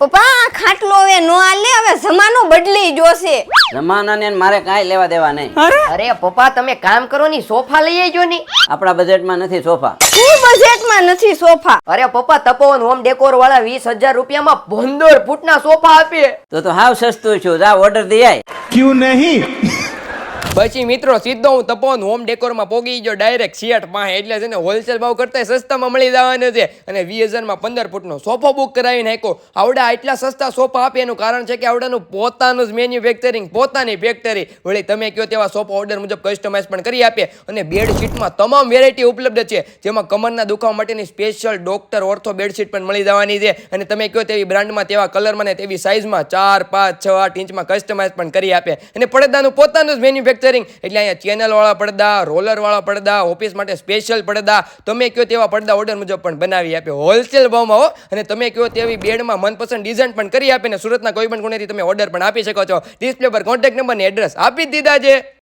પપ્પા ખાટલો હવે નો આલે હવે જમાનો બદલી જોશે જમાનાને મારે કાંઈ લેવા દેવા નહીં. અરે? પપ્પા તમે કામ કરો ની સોફા લઈ આવજો ની. આપણા બજેટમાં નથી સોફા. શું બજેટમાં નથી સોફા. અરે પપ્પા તપોવન હોમ ડેકોર વાળા વીસ હજાર 20000 રૂપિયામાં ભંદોર ફૂટના સોફા આપીએ. તો તો હાવ સસ્તું છું જા ઓર્ડર દઈ આય. ક્યું નહીં? પછી મિત્રો, સીધો હું તપોન હોમ ડેકોરમાં પોગી ગયો ડાયરેક્ટ શિયાટ પાસે. એટલે છે ને હોલસેલ ભાવ કરતા સસ્તામાં મળી જવાનું છે. અને વીસ હજારમાં પંદર ફૂટનો સોફો બુક કરાવી નાખ્યો. આવડા એટલા સસ્તા સોફા આપે એનું કારણ છે કે આવડાનું પોતાનું જ મેન્યુફેક્ચરિંગ પોતાની ફેક્ટરી વળી તમે કહો તેવા સોફા ઓર્ડર મુજબ કસ્ટમાઇઝ પણ કરી આપે. અને બેડશીટમાં તમામ વેરાયટી ઉપલબ્ધ છે. જેમાં કમરના દુખાવા માટેની સ્પેશિયલ ડોક્ટર ઓર્થો બેડશીટ પણ મળી જવાની છે. અને તમે કહો તેવી બ્રાન્ડમાં તેવા કલરમાં ને તેવી સાઇઝમાં ચાર, પાંચ, છ, આઠ ઇંચમાં કસ્ટમાઇઝ પણ કરી આપે. અને પડદાનું પોતાનું જ મેન્યુફેક્ચરિંગ એટલે અહીંયા ચેનલ વાળા પડદા રોલર વાળા પડદા ઓફિસ માટે સ્પેશિયલ પડદા. તમે કહો તેવા પડદા ઓર્ડર મુજબ પણ બનાવી આપે. હોલસેલ ભાવમાં હો. અને તમે કહો તેવી બેડમાં મનપસંદ ડિઝાઇન પણ કરી આપે ને સુરતના કોઈ પણ ખૂણેથી તમે ઓર્ડર પણ આપી શકો છો. ડિસ્પ્લે પર કોન્ટેક્ટ નંબર ને એડ્રેસ આપી દીધા છે.